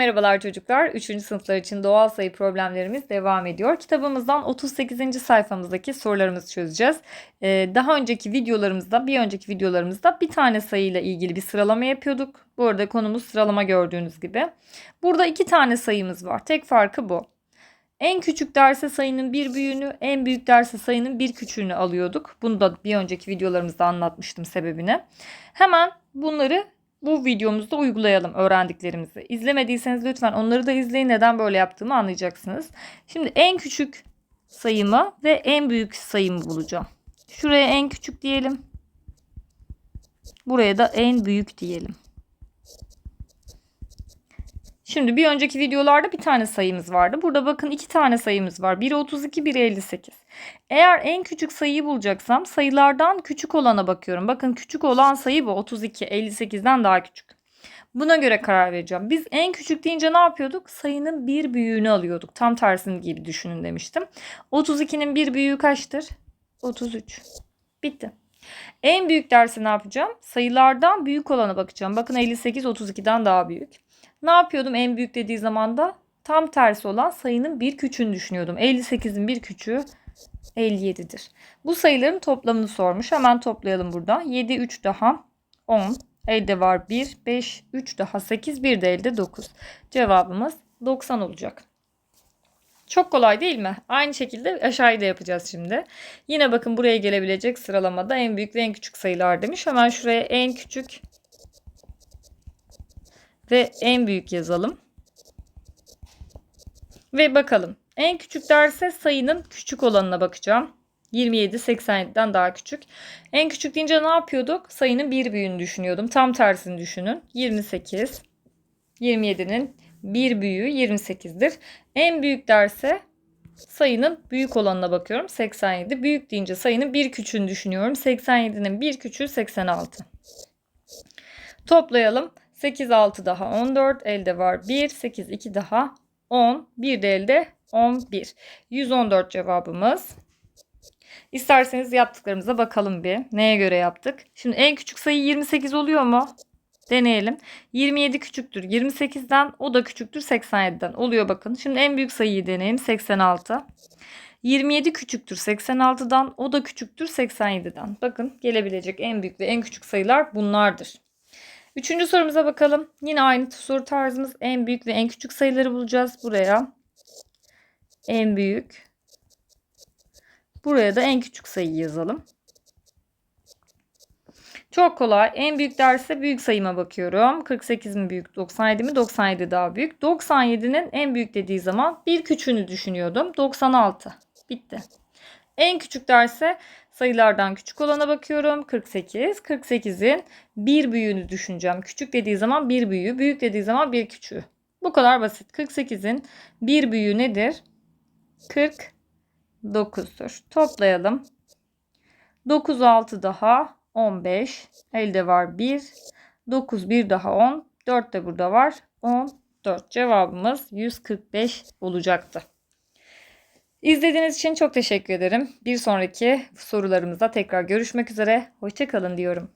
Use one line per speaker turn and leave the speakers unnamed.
Merhabalar çocuklar. 3. sınıflar için doğal sayı problemlerimiz devam ediyor. Kitabımızdan 38. sayfamızdaki sorularımızı çözeceğiz. Ee, daha önceki videolarımızda, bir önceki videolarımızda bir tane sayıyla ilgili bir sıralama yapıyorduk. Bu arada konumuz sıralama gördüğünüz gibi. Burada iki tane sayımız var. Tek farkı bu. En küçük derse sayının bir büyüğünü, en büyük derse sayının bir küçüğünü alıyorduk. Bunu da bir önceki videolarımızda anlatmıştım sebebini. Hemen bunları bu videomuzda uygulayalım öğrendiklerimizi. İzlemediyseniz lütfen onları da izleyin. Neden böyle yaptığımı anlayacaksınız. Şimdi en küçük sayımı ve en büyük sayımı bulacağım. Şuraya en küçük diyelim. Buraya da en büyük diyelim. Şimdi bir önceki videolarda bir tane sayımız vardı. Burada bakın iki tane sayımız var. Biri 32, biri 58. Eğer en küçük sayıyı bulacaksam sayılardan küçük olana bakıyorum. Bakın küçük olan sayı bu 32, 58'den daha küçük. Buna göre karar vereceğim. Biz en küçük deyince ne yapıyorduk? Sayının bir büyüğünü alıyorduk. Tam tersini gibi düşünün demiştim. 32'nin bir büyüğü kaçtır? 33. Bitti. En büyük dersi ne yapacağım? Sayılardan büyük olana bakacağım. Bakın 58 32'den daha büyük. Ne yapıyordum en büyük dediği zaman da tam tersi olan sayının bir küçüğünü düşünüyordum. 58'in bir küçüğü 57'dir. Bu sayıların toplamını sormuş. Hemen toplayalım burada. 7 3 daha 10. Elde var 1, 5, 3 daha 8, 1 de elde 9. Cevabımız 90 olacak. Çok kolay değil mi? Aynı şekilde aşağıda yapacağız şimdi. Yine bakın buraya gelebilecek sıralamada en büyük ve en küçük sayılar demiş. Hemen şuraya en küçük ve en büyük yazalım. Ve bakalım. En küçük derse sayının küçük olanına bakacağım. 27 87'den daha küçük. En küçük deyince ne yapıyorduk? Sayının bir büyüğünü düşünüyordum. Tam tersini düşünün. 28. 27'nin bir büyüğü 28'dir. En büyük derse sayının büyük olanına bakıyorum. 87. Büyük deyince sayının bir küçüğünü düşünüyorum. 87'nin bir küçüğü 86. Toplayalım. 8 6 daha 14. Elde var 1. 8 2 daha 10. Bir de elde 11. 114 cevabımız. İsterseniz yaptıklarımıza bakalım bir. Neye göre yaptık? Şimdi en küçük sayı 28 oluyor mu? Deneyelim. 27 küçüktür 28'den. O da küçüktür 87'den. Oluyor bakın. Şimdi en büyük sayıyı deneyelim. 86. 27 küçüktür 86'dan. O da küçüktür 87'den. Bakın gelebilecek en büyük ve en küçük sayılar bunlardır. Üçüncü sorumuza bakalım. Yine aynı soru tarzımız en büyük ve en küçük sayıları bulacağız. Buraya en büyük. Buraya da en küçük sayıyı yazalım. Çok kolay. En büyük derse büyük sayıma bakıyorum. 48 mi büyük, 97 mi? 97 daha büyük. 97'nin en büyük dediği zaman bir küçüğünü düşünüyordum. 96. Bitti. En küçük derse sayılardan küçük olana bakıyorum. 48. 48'in bir büyüğünü düşüneceğim. Küçük dediği zaman bir büyüğü, büyük dediği zaman bir küçüğü. Bu kadar basit. 48'in bir büyüğü nedir? 49'dur. Toplayalım. 9 6 daha 15. Elde var 1. 9 1 daha 10. 4 de burada var. 14. Cevabımız 145 olacaktı. İzlediğiniz için çok teşekkür ederim. Bir sonraki sorularımızda tekrar görüşmek üzere. Hoşçakalın diyorum.